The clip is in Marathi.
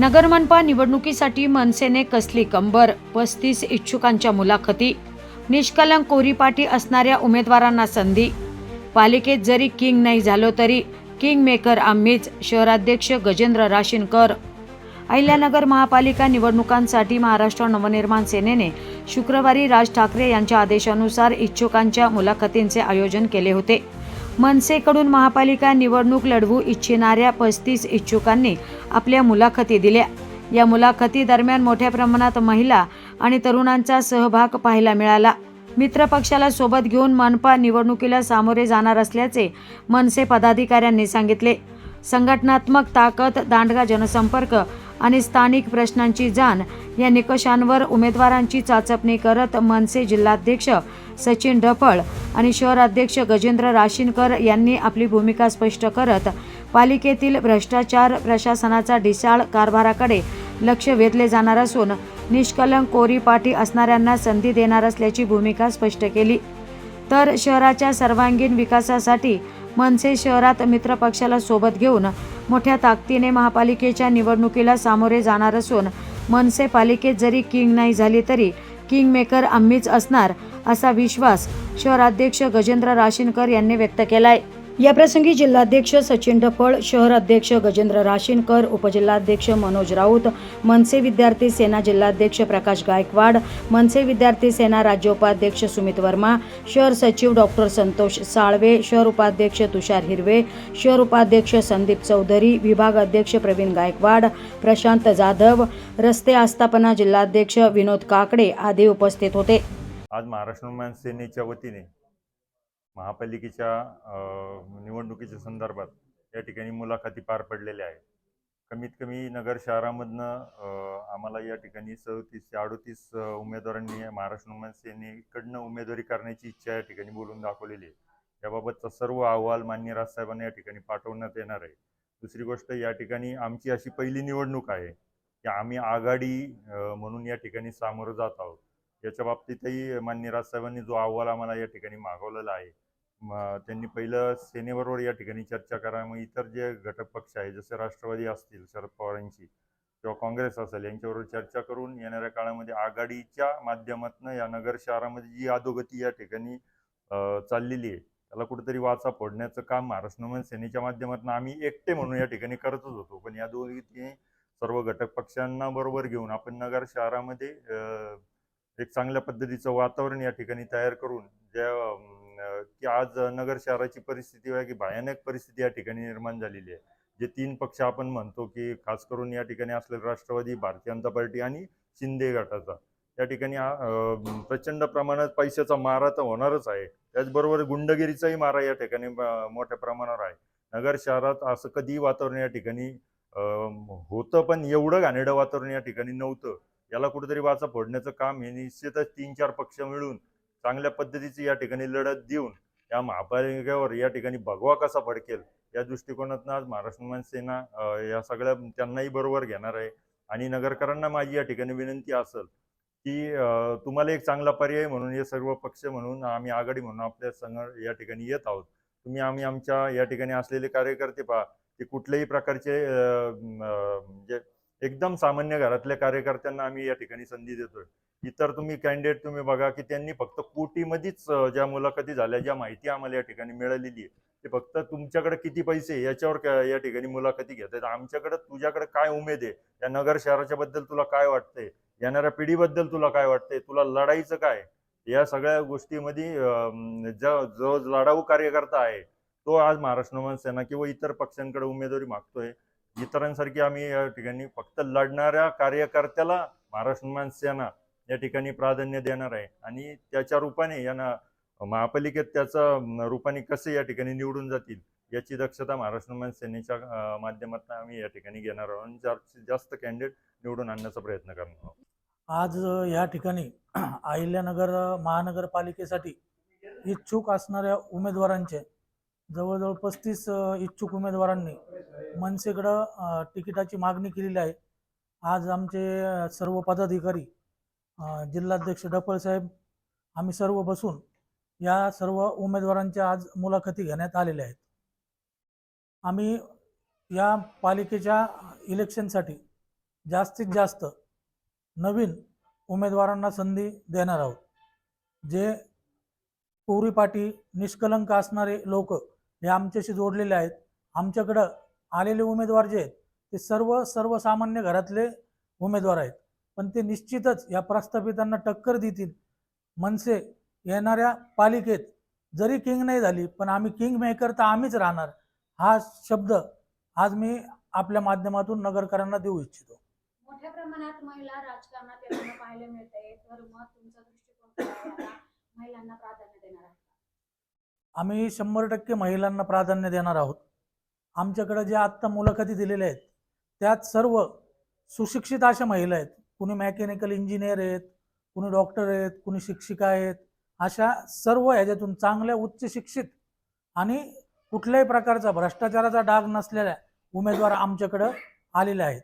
नगर मनपा निवडणुकीसाठी मनसेने कसली कंबर? पस्तीस इच्छुकांच्या मुलाखती. निष्कलंक कोरीपाठी असणाऱ्या उमेदवारांना संधी. पालिकेत जरी किंग नाही झालो तरी किंग मेकर आम्हीच शहराध्यक्ष गजेंद्र राशीनकर. अहिल्यानगर महापालिका निवडणुकांसाठी महाराष्ट्र नवनिर्माण सेनेने शुक्रवारी राज ठाकरे यांच्या आदेशानुसार इच्छुकांच्या मुलाखतींचे आयोजन केले होते. मनसेकडून महापालिका निवडणूक लढवू इच्छिणाऱ्या पस्तीस इच्छुकांनी आपल्या मुलाखती दिल्या. या मुलाखती दरम्यान मोठ्या प्रमाणात महिला आणि तरुणांचा सहभाग पाहायला मिळाला. मित्र पक्षाला सोबत घेऊन मनपा निवडणुकीला सामोरे जाणार असल्याचे मनसे पदाधिकाऱ्यांनी सांगितले. संघटनात्मक ताकद दांडगा जनसंपर्क आणि स्थानिक प्रश्नांची जाण या निकषांवर उमेदवारांची चाचपणी करत मनसे जिल्हाध्यक्ष सचिन ढपळ आणि शहराध्यक्ष गजेंद्र राशीनकर यांनी आपली भूमिका स्पष्ट करत पालिकेतील भ्रष्टाचार प्रशासनाचा ढिसाळ कारभाराकडे लक्ष वेधले जाणार असून निष्कलंक कोरीपाठी असणाऱ्यांना संधी देणार असल्याची भूमिका स्पष्ट केली. तर शहराच्या सर्वांगीण विकासासाठी मनसे शहरात मित्रपक्षाला सोबत घेऊन मोठ्या ताकदीने महापालिकेच्या निवडणुकीला सामोरे जाणार असून मनसे पालिकेत जरी किंग नाही झाली तरी किंग मेकर आम्हीच असणार असा विश्वास शहराध्यक्ष गजेंद्र राशीनकर यांनी व्यक्त केला आहे याप्रसंगी जिल्हाध्यक्ष सचिन ढपळ शहर अध्यक्ष गजेंद्र राशीनकर उपजिल्हाध्यक्ष मनोज राऊत मनसे विद्यार्थी सेना जिल्हाध्यक्ष प्रकाश गायकवाड मनसे विद्यार्थी सेना राज्य उपाध्यक्ष सुमित वर्मा शहर सचिव डॉक्टर संतोष साळवे शहर उपाध्यक्ष तुषार हिरवे शहर उपाध्यक्ष संदीप चौधरी विभाग अध्यक्ष प्रवीण गायकवाड प्रशांत जाधव रस्ते आस्थापना जिल्हाध्यक्ष विनोद काकडे आदी उपस्थित होते. आज महाराष्ट्र सेनेच्या वतीने महापालिकेच्या निवडणुकीच्या संदर्भात या ठिकाणी मुलाखती पार पडलेल्या आहेत. कमीत कमी नगर शहरामधनं आम्हाला या ठिकाणी सदतीस ते अडोतीस उमेदवारांनी महाराष्ट्र नुमान सेनेकडनं उमेदवारी करण्याची इच्छा या ठिकाणी बोलून दाखवलेली आहे. याबाबतचा सर्व अहवाल मान्य राजसाहेबांना या ठिकाणी पाठवण्यात येणार आहे. दुसरी गोष्ट या ठिकाणी आमची अशी पहिली निवडणूक आहे की आम्ही आघाडी म्हणून या ठिकाणी सामोरं जात आहोत. याच्या बाबतीतही मान्य राजसाहेबांनी जो अहवाल आम्हाला या ठिकाणी मागवलेला आहे त्यांनी पहिलं सेनेबरोबर या ठिकाणी चर्चा करा. मग इतर जे घटक पक्ष आहे जसे राष्ट्रवादी असतील शरद पवारांची किंवा काँग्रेस असेल यांच्याबरोबर चर्चा करून येणाऱ्या काळामध्ये आघाडीच्या माध्यमातून या नगर शहरामध्ये जी अधोगती या ठिकाणी चाललेली आहे त्याला कुठेतरी वाचा फोडण्याचं काम महाराष्ट्र नवनिर्माण सेनेच्या माध्यमातून आम्ही एकटे म्हणून या ठिकाणी करतच होतो. पण या दोघी सर्व घटक पक्षांना बरोबर घेऊन आपण नगर शहरामध्ये एक चांगल्या पद्धतीचं वातावरण या ठिकाणी तयार करून ज्या की आज नगर शहराची परिस्थिती आहे की भयानक परिस्थिती या ठिकाणी निर्माण झालेली आहे. जे तीन पक्ष आपण म्हणतो की खास करून या ठिकाणी असलेले राष्ट्रवादी भारतीय जनता पार्टी आणि शिंदे गटाचा. या ठिकाणी प्रचंड प्रमाणात पैशाचा मारा तर होणारच आहे. त्याचबरोबर गुंडगिरीचाही मारा या ठिकाणी मोठ्या प्रमाणावर आहे. नगर शहरात असं कधी वातावरण या ठिकाणी होतं पण एवढं घाणेडं वातावरण या ठिकाणी नव्हतं. याला कुठेतरी वाचा फोडण्याचं काम हे निश्चितच तीन चार पक्ष मिळून चांगल्या पद्धतीची या ठिकाणी लढत देऊन या महापालिकेवर या ठिकाणी भगवा कसा भडकेल या दृष्टिकोनातून आज महाराष्ट्र नवनिर्माण सेना या सगळ्या त्यांनाही बरोबर घेणार आहे. आणि नगरकरांना माझी या ठिकाणी विनंती असेल की तुम्हाला एक चांगला पर्याय म्हणून हे सर्व पक्ष म्हणून आम्ही आघाडी म्हणून आपल्या संघ या ठिकाणी येत आहोत. तुम्ही आम्ही आमच्या या ठिकाणी असलेले कार्यकर्ते पहा ते कुठल्याही प्रकारचे म्हणजे एकदम सामान्य घरातल्या कार्यकर्त्यांना आम्ही या ठिकाणी संधी देतोय. इतर तुम्ही कॅन्डिडेट तुम्ही बघा की त्यांनी फक्त कोटीमध्येच ज्या मुलाखती झाल्या ज्या माहिती आम्हाला या ठिकाणी मिळालेली आहे ते फक्त तुमच्याकडे किती पैसे याच्यावर या ठिकाणी मुलाखती घेत आहेत. आमच्याकडे तुझ्याकडे काय उमेद आहे? या नगर शहराच्या बद्दल तुला काय वाटतंय? येणाऱ्या पिढीबद्दल तुला काय वाटतंय? तुला लढाईचं काय या सगळ्या गोष्टीमध्ये ज्या जो लढाऊ कार्यकर्ता आहे तो आज महाराष्ट्र नवनिर्माण सेना किंवा इतर पक्षांकडे उमेदवारी मागतोय. इतरांसारखी आम्ही या ठिकाणी फक्त लढणाऱ्या कार्यकर्त्याला महाराष्ट्र निर्माण सेना या ठिकाणी प्राधान्य देणार आहे. आणि त्याच्या रूपाने यांना महापालिकेत त्याचा रूपाने कसे या ठिकाणी निवडून जातील याची दक्षता महाराष्ट्र निर्माण सेनेच्या माध्यमातून आम्ही या ठिकाणी घेणार आहोत. आणि जास्तीत जास्त कॅन्डिडेट निवडून आणण्याचा प्रयत्न करणार आहोत. आज या ठिकाणी अहिल्यानगर महानगरपालिकेसाठी इच्छुक असणाऱ्या उमेदवारांचे जवळजवळ पस्तीस इच्छुक उमेदवारांनी मनसेकडं तिकिटाची मागणी केलेली आहे. आज आमचे सर्व पदाधिकारी जिल्हाध्यक्ष डपळ साहेब आम्ही सर्व बसून या सर्व उमेदवारांच्या आज मुलाखती घेण्यात आलेल्या आहेत. आम्ही या पालिकेच्या इलेक्शनसाठी जास्तीत जास्त नवीन उमेदवारांना संधी देणार आहोत. जे पूर्वीपाठी निष्कलंक असणारे लोक हे आमच्याशी जोडलेले आहेत. आमच्याकडं आलेले उमेदवार जे आहेत ते सर्व सर्वसामान्य घरातले उमेदवार आहेत. पण ते निश्चितच या प्रस्थापितांना टक्कर देतील. मनसे येणाऱ्या पालिकेत जरी किंग नाही झाली पण आम्ही किंग मेकर तर आम्हीच राहणार. हा शब्द आज मी आपल्या माध्यमातून नगरकरांना देऊ इच्छितो. मोठ्या प्रमाणात महिला राजकारणात पाहायला मिळते तर मग तुमचा दृष्टिकोन महिलांना प्राधान्य देणार आहे. आम्ही शंभर टक्के महिलांना प्राधान्य देणार आहोत. आमच्याकडे ज्या आत्ता मुलाखती दिलेल्या आहेत त्यात सर्व सुशिक्षित अशा महिला आहेत. कुणी मेकॅनिकल इंजिनियर आहेत कुणी डॉक्टर आहेत कुणी शिक्षिका आहेत अशा सर्व ह्याच्यातून चांगल्या उच्च शिक्षित आणि कुठल्याही प्रकारचा भ्रष्टाचाराचा डाग नसलेल्या उमेदवार आमच्याकडं आलेले आहेत.